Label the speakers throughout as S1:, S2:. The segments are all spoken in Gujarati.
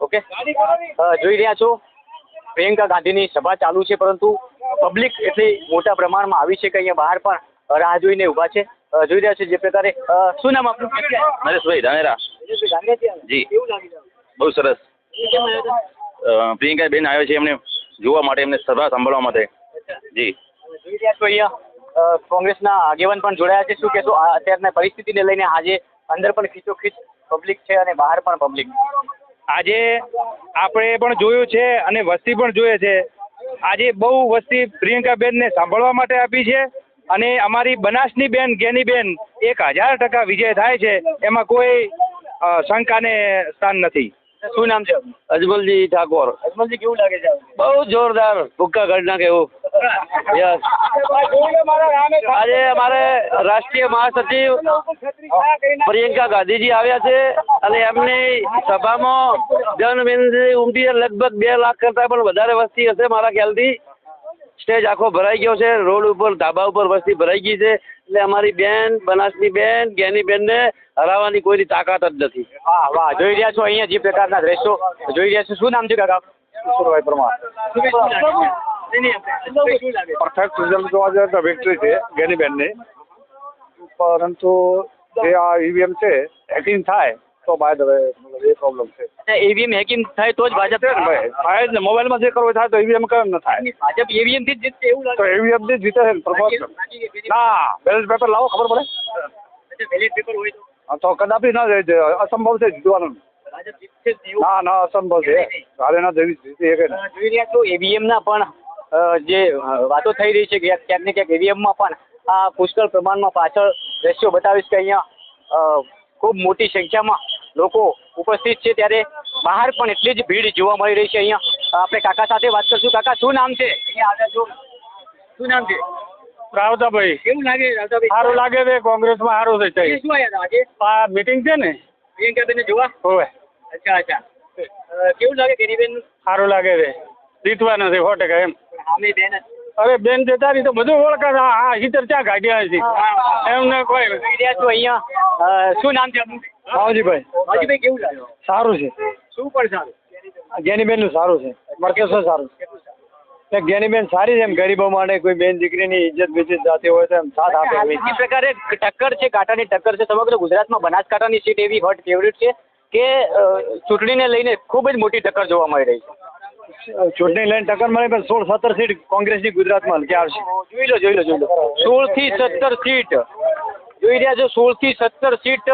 S1: ઓકે? જોઈ રહ્યા છો. પ્રિયંકા ગાંધીની સભા ચાલુ છે પરંતુ પબ્લિક એટલી મોટા પ્રમાણમાં આવી છે કે અહીંયા બહાર પણ રાહ જોઈને ઊભા છે. જોઈ રહ્યા છે જે પ્રકારે શું નામ આપનું?
S2: નરેશભાઈ ધાનેરા. જી. બહુ સરસ. પ્રિયંકા બેન? આવ્યો છે એમને જોવા માટે એમને સભા સાંભળવા માટે. જી.
S1: જોઈ રહ્યા છો અહીંયા કોંગ્રેસના આગેવાન પણ જોડાયા છે. શું કહેશો? અત્યારના પરિસ્થિતિને લઈને આજે અંદર પણ ખીચોખીચ પબ્લિક છે અને બહાર પણ પબ્લિક.
S3: આજે આપણે પણ જોયું છે અને વસ્તી પણ જોઈએ છે. આજે બહુ વસ્તી પ્રિયંકાબેનને સાંભળવા માટે આપી છે અને અમારી બનાસની બેન ગેનીબેન એક હજાર ટકા વિજય થાય છે. એમાં કોઈ શંકાને સ્થાન નથી.
S1: શું નામ છે?
S2: અજમલજી ઠાકોર.
S1: અજમલજી કેવું લાગે છે?
S2: બહુ જોરદાર ભૂક્કા કાઢી નાખે એવું. યસ આજે અમારે રાષ્ટ્રીય મહાસચિવ પ્રિયંકા ગાંધીજી આવ્યા છે અને એમની સભામાં જનમેદની ઉમટી લગભગ બે લાખ કરતાં પણ વધારે વસ્તી હશે મારા ખ્યાલથી. સ્ટેજ આખો ભરાઈ ગયો છે રોડ ઉપર ધાબા ઉપર વસ્તી ભરાઈ ગઈ છે. એટલે અમારી બેન બનાસની બેન ગેની બેનને હરાવવાની કોઈની તાકાત જ નથી.
S1: વાહ વાહ. જોઈ રહ્યા છો અહીંયા જે પ્રકારના દ્રશ્યો. જોઈ રહ્યા છો. શું નામ છે કાકા?
S4: કિશોરભાઈ પરમાર. પરફેક્ટ રિઝલ્ટ જોવા જઈએ તો વિક્ટરી છે ગેનીબેનની પરંતુ જે આ ઈવીએમ છે હેકિંગ થાય તો બાય ધ વે મતલબ એ પ્રોબ્લેમ છે
S1: એવીએમ હેકિંગ થાય તો જ ભાજપ
S4: છે ને ભાઈ થાય જ ને મોબાઈલમાં જે કરવું થાય તો ઈવીએમ કેમ ન થાય
S1: ભાજપ એવીએમથી જ જીતશે એવું
S4: તો
S1: લાગે
S4: ઈવીએમથી જીતે છે ને પ્રભાવ ના બેલેટ પેપર લાવો ખબર પડે
S1: બેલેટ પેપર હોય તો
S4: હા, તો કદાપી ના જાય છે અસંભવ છે જીતવાનું
S1: ભાજપ જીતશે જ નહીં એવું
S4: ના ના અસંભવ છે હારે ના જેવી જીતી શકે ને
S1: અ, જોઈ રહ્યા છો EVM ના પણ અ, જે વાતો થઈ રહી છે કે ક્યાંક ને ક્યાંક EVM પણ આ પુષ્કળ પ્રમાણમાં પાછળ દ્રશ્યો બતાવીશ કે અહીંયા ખૂબ મોટી સંખ્યામાં લોકો ઉપસ્થિત છે. ત્યારે બહાર પણ એટલી જ ભીડ જોવા મળી રહી છે અહીંયા. આપણે કાકા સાથે વાત કરશું. કાકા શું નામ છે? શું નામ છે?
S3: રાવતાભાઈ.
S1: કેવું લાગે રાવતાભાઈ?
S3: સારું લાગે છે કોંગ્રેસમાં સારું છે
S1: શું આવ્યા આજે?
S3: આ મીટિંગ છે ને?
S1: પ્રિયંકાબેનને જોવા?
S3: હોય
S1: અચ્છા અચ્છા. કેવું લાગે ગેરીબેન
S3: સારું લાગે છે. જીતવા નથી સો ટકા એમ. અરે બેન જતા રહી તો બધું ઓળખે છે. આ હિતર ક્યાં કાઢ્યા છે? એમને કોઈ.
S1: છો અહીંયા? શું નામ છે
S4: માવજીભાઈ
S1: હાજીભાઈ કેવું લાગ્યું
S4: સારું છે.
S1: શું પણ સારું?
S4: જ્ઞાનીબેનનું સારું છે. મરકેશ્વર સારું છે. જ્ઞાનીબેન સારી છે એમ. ગરીબો માટે કોઈ બેન દીકરીની ઇજ્જત બીજત જાતી હોય તો એમ સાથ આપે. એવી
S1: જે પ્રકારે ટક્કર છે કાંટાની ટક્કર છે. સમગ્ર ગુજરાતમાં બનાસકાંઠાની સીટ એવી હોટ ફેવરિટ છે કે ચૂંટણીને લઈને ખૂબ જ મોટી ટક્કર જોવા મળી રહી છે.
S4: ચૂંટણી લઈને ટક્કર મળે પણ સોળ સત્તર સીટ કોંગ્રેસની ગુજરાતમાં હલકી આવશે.
S1: જોઈ લો જોઈ લો જોઈ લો. સોળથી સત્તર સીટ. જોઈ રહ્યા છો સોળથી સત્તર સીટ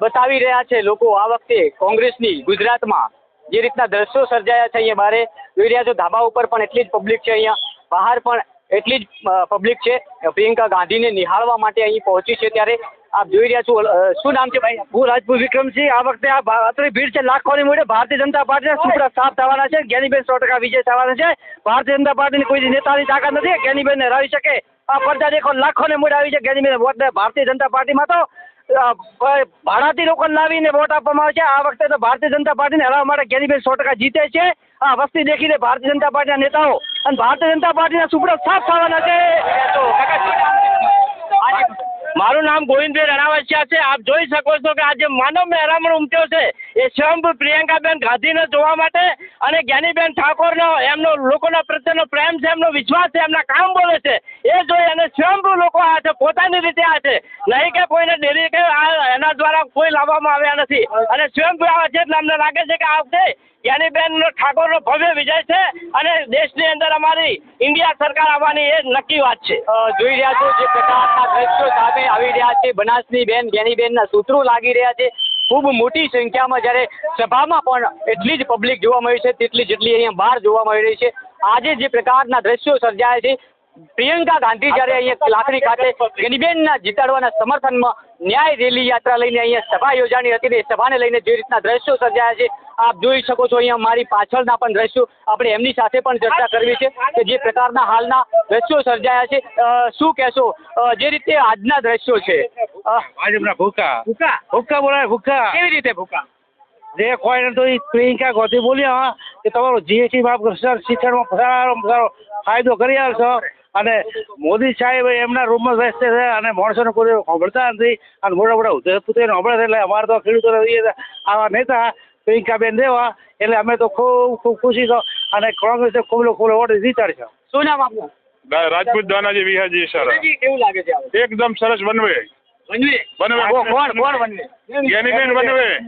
S1: બતાવી રહ્યા છે લોકો આ વખતે કોંગ્રેસની ગુજરાતમાં. જે રીતના દ્રશ્યો સર્જાયા છે અહીંયા બારે. જોઈ રહ્યા છો, ધાબા ઉપર પણ એટલી જ પબ્લિક છે અહીંયા. બહાર પણ એટલી જ પબ્લિક છે. પ્રિયંકા ગાંધીને નિહાળવા માટે અહીં પહોંચી છે ત્યારે. આપ જોઈ રહ્યા છો શું નામ છે ભાઈ?
S3: હું રાજપૂત વિક્રમસિંહ આ વખતે આ અત્યારે ભીડ છે, લાખોની મોડે ભારતીય જનતા પાર્ટીના સુપડા સાફ થવાના છે, જ્ઞાનીબેન સો ટકા વિજય થવાના છે. ભારતીય જનતા પાર્ટીની કોઈ નેતાની તાકાત નથી જ્ઞાનીબેનને હરાવી શકે. આ પડદા દેખો, લાખોને મોડે આવી છે, જ્ઞાનીબેન. વોટ ભારતીય જનતા પાર્ટીમાં તો ભાડાથી લોકોને લાવીને વોટ આપવામાં આવે છે. આ વખતે તો ભારતીય જનતા પાર્ટીને હરાવવા માટે જ્ઞાનીબેન સો ટકા જીતે છે. આ વસ્તી દેખીને ભારતીય જનતા પાર્ટીના નેતાઓ અને ભારતીય જનતા પાર્ટીના સુપડા સાફ થવાના છે. મારું નામ ગોવિંદભાઈ રણાવસિયા છે. આપ જોઈ શકો છો કે આજે માનવ મહેરામણ ઉમટ્યો છે. એ સ્વયં પ્રિયંકાબેન ગાંધીને જોવા માટે અને જ્ઞાનીબેન ઠાકોરનો, એમનો લોકોના પ્રત્યેનો પ્રેમ છે, એમનો વિશ્વાસ છે, એમના કામ બોલે છે. એ જોઈ અને સ્વયંભૂ લોકો આ છે, પોતાની રીતે આ છે. નહીં કે કોઈને ડેરી કે એના દ્વારા કોઈ લાવવામાં આવ્યા નથી. અને સ્વયંભૂ આવા છે એટલે અમને લાગે છે કે આ વખતે જ્ઞાનીબેન ઠાકોરનો ભવ્ય વિજય છે અને દેશની અંદર અમારી ઇન્ડિયા સરકાર આવવાની એ નક્કી વાત છે.
S1: જોઈ રહ્યા છો જે પ્રકારના દ્રશ્યો સામે આવી રહ્યા છે. બનાસની બેન જ્ઞાનીબેનના સૂત્રો લાગી રહ્યા છે. ખૂબ મોટી સંખ્યામાં જ્યારે સભામાં પણ એટલી જ પબ્લિક જોવા મળી છે, તેટલી જેટલી અહીંયા બહાર જોવા મળી રહી છે. આજે જે પ્રકારના દ્રશ્યો સર્જાયા છે પ્રિયંકા ગાંધી જ્યારે અહીંયા લાકડી ખાતે ગેનીબેનના જીતાડવાના સમર્થનમાં ન્યાય રેલી યાત્રા લઈને અહીંયા સભા યોજાણી હતી ને એ સભાને લઈને જે રીતના દ્રશ્યો સર્જાયા છે આપ જોઈ શકો છો અહીંયા મારી પાછળના પણ દ્રશ્યો. આપણે એમની સાથે પણ ચર્ચા કરવી છે કે જે પ્રકારના હાલના દ્રશ્યો સર્જાયા છે. શું કહેશો? જે રીતે આજના દ્રશ્યો છે.
S3: ભાજપના ભૂકા.
S1: ભૂકા?
S3: ભૂકા બોલાય ભૂકા.
S1: કેવી રીતે ભૂકા?
S3: જે કોઈ તો પ્રિયંકા ગોધી બોલ્યા કે તમારો જીએસટી માફ કરશો શિક્ષણમાં સારો સારો ફાયદો કરી આવશો અને મોદી સાહેબ એમના રૂમમાં બેસતે છે અને માણસોને કોઈ સાંભળતા નથી. અને મોટા મોટા ઉદ્યોગપતિઓને સાંભળે છે એટલે અમારે તો ખેડૂતોને એ આવા નેતા પ્રિયંકાબેન દેવા એટલે અમે તો ખૂબ ખૂબ ખુશી છો. અને કોંગ્રેસે ખૂબ ખૂબ વોટ જીતાડશે
S1: શું નામ આપનું?
S5: રાજપૂત દાનાજી વિહાજી સર.
S1: કેવું લાગે છે?
S5: એકદમ સરસ બનવે
S1: વનવે.
S5: બનવે.
S1: કોણ કોણ
S5: બનવે.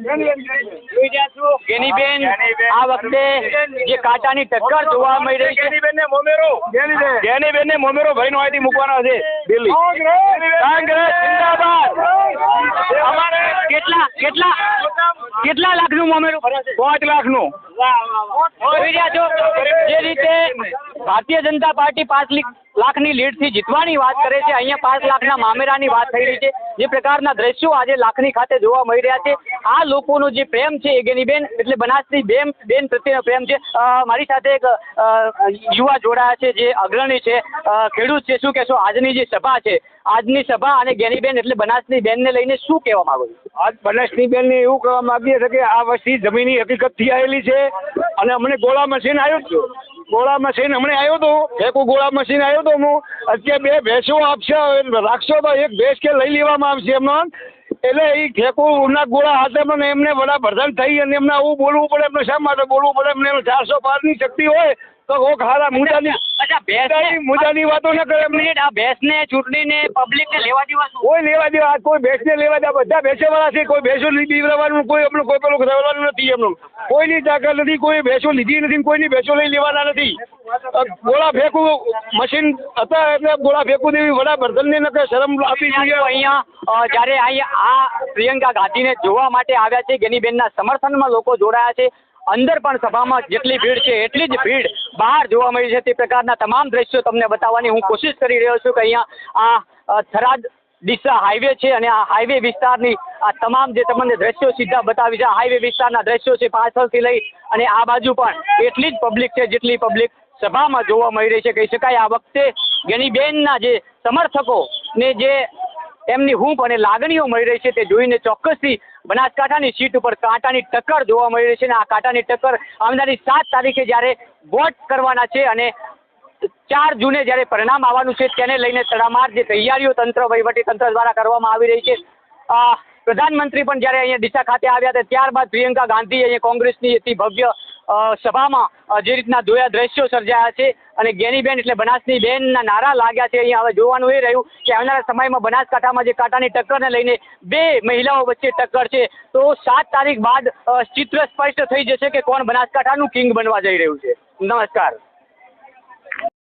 S1: ગેનીબેન આ વખતે જે કાંટાની ટક્કર જોવા મળી રહી છે.
S6: જ્ઞાનીબેનને મોમેરો. જ્ઞાનીબેનને મોમેરો ભાઈનો આઈથી મૂકવાના છે દિલ્હી. કોંગ્રેસ. જિંદાબાદ.
S1: અમારે કેટલા કેટલા કેટલા લાખનું મોમેરું
S6: પાંચ લાખનું.
S1: નું જે રીતે ભારતીય જનતા પાર્ટી પાંચ લી- લાખની લીડથી જીતવાની વાત કરે છે. અહીંયા પાંચ લાખના મામેરાની વાત થઈ રહી છે. જે પ્રકારના દ્રશ્યો આજે લાખની ખાતે જોવા મળી રહ્યા છે. આ લોકોનો જે પ્રેમ છે એ ગેનીબેન એટલે બનાસની બેન બેન પ્રત્યેનો પ્રેમ છે. મારી સાથે એક યુવા જોડાયા છે જે અગ્રણી છે. ખેડૂત છે. શું કહેશો? આજની જે સભા છે. આજની સભા અને ગેનીબેન એટલે બનાસની બેનને લઈને શું કહેવા માંગો છો?
S6: આજ બનાસની બેનને એવું કહેવા માંગીએ છીએ કે આ વસ્તી જમીનની હકીકતથી આવેલી છે અને અમને ગોળા મશીન આવ્યું હતું ગોળા મશીન હમણે આવ્યો હતું એક ગોળા મશીન આવ્યો હતું હું, અત્યારે બે ભેંસો આપશે રાખશો તો એક ભેંસ કે લઈ લેવામાં આવશે એમનો. એટલે એ ઠેકુના ગોળા હાથે પણ એમને વડાપ્રધાન થઈ અને એમને આવું બોલવું પડે, એમને શા માટે બોલવું પડે? એમને ચારસો પારની શક્તિ હોય, તો કોક હારા મુદ્દાની
S1: અચ્છા ભેંસ
S6: મુદ્દાની વાતો ન કરે
S1: મિનિટ આ ભેંસને ચૂંટણીને પબ્લિકને લેવા દેવા
S6: કોઈ લેવા દેવા કોઈ ભેંસને લેવા દેવા બધા ભેંસેવાળા છે. કોઈ ભેંસો લેવાનું કોઈ એમનું કોઈ પેલું રહેવાનું નથી એમનું. કોઈની તાકાત નથી કોઈ ભેંસો લીધી નથી કોઈની ભેંસો લઈ લેવાના નથી. ગોળા ફેંકું મશીન હતા એટલે ગોળા ફેંકું દેવી વડાપ્રધાનને નકર શરમ આપી જોઈએ.
S1: અહીંયા જ્યારે અહીંયા આ પ્રિયંકા ગાંધીને જોવા માટે આવ્યા છે ગેનીબેનના સમર્થનમાં લોકો જોડાયા છે. અંદર પણ સભામાં જેટલી ભીડ છે, એટલી જ ભીડ બહાર જોવા મળી છે. તે પ્રકારના તમામ દ્રશ્યો તમને બતાવવાની હું કોશિશ કરી રહ્યો છું કે અહીંયા આ થરાદ ડીસા હાઈવે છે અને આ હાઈવે વિસ્તારની આ તમામ જે તમને દ્રશ્યો સીધા બતાવી છે હાઈવે વિસ્તારના દ્રશ્યો છે પાછળથી લઈ અને આ બાજુ પણ એટલી જ પબ્લિક છે જેટલી પબ્લિક સભામાં જોવા મળી રહી છે. કહી શકાય આ વખતે ગેનીબેનના જે સમર્થકો ને જે એમની હૂંફ અને લાગણીઓ મળી રહી છે તે જોઈને ચોક્કસથી બનાસકાંઠાની સીટ ઉપર કાંટાની ટક્કર જોવા મળી રહી છે અને આ કાંટાની ટક્કર આવનારી સાત તારીખે જ્યારે વોટ કરવાના છે અને ચાર જૂને જ્યારે પરિણામ આવવાનું છે તેને લઈને તડામાર જે તૈયારીઓ તંત્ર વહીવટી તંત્ર દ્વારા કરવામાં આવી રહી છે. પ્રધાનમંત્રી પણ જ્યારે અહીંયા ડીસા ખાતે આવ્યા હતા, ત્યારબાદ પ્રિયંકા ગાંધી અહીંયા કોંગ્રેસની અતિ ભવ્ય સભામાં જે રીતના જોયા દ્રશ્યો સર્જાયા છે અને ગેનીબેન એટલે બનાસની બેનના નારા લાગ્યા છે. અહીંયા હવે જોવાનું એ રહ્યું કે આવનારા સમયમાં બનાસકાંઠામાં જે કાંટાની ટક્કરને લઈને બે મહિલાઓ વચ્ચે ટક્કર છે. તો સાત તારીખ બાદ ચિત્ર સ્પષ્ટ થઈ જશે કે કોણ બનાસકાંઠાનું કિંગ બનવા જઈ રહ્યું છે. નમસ્કાર.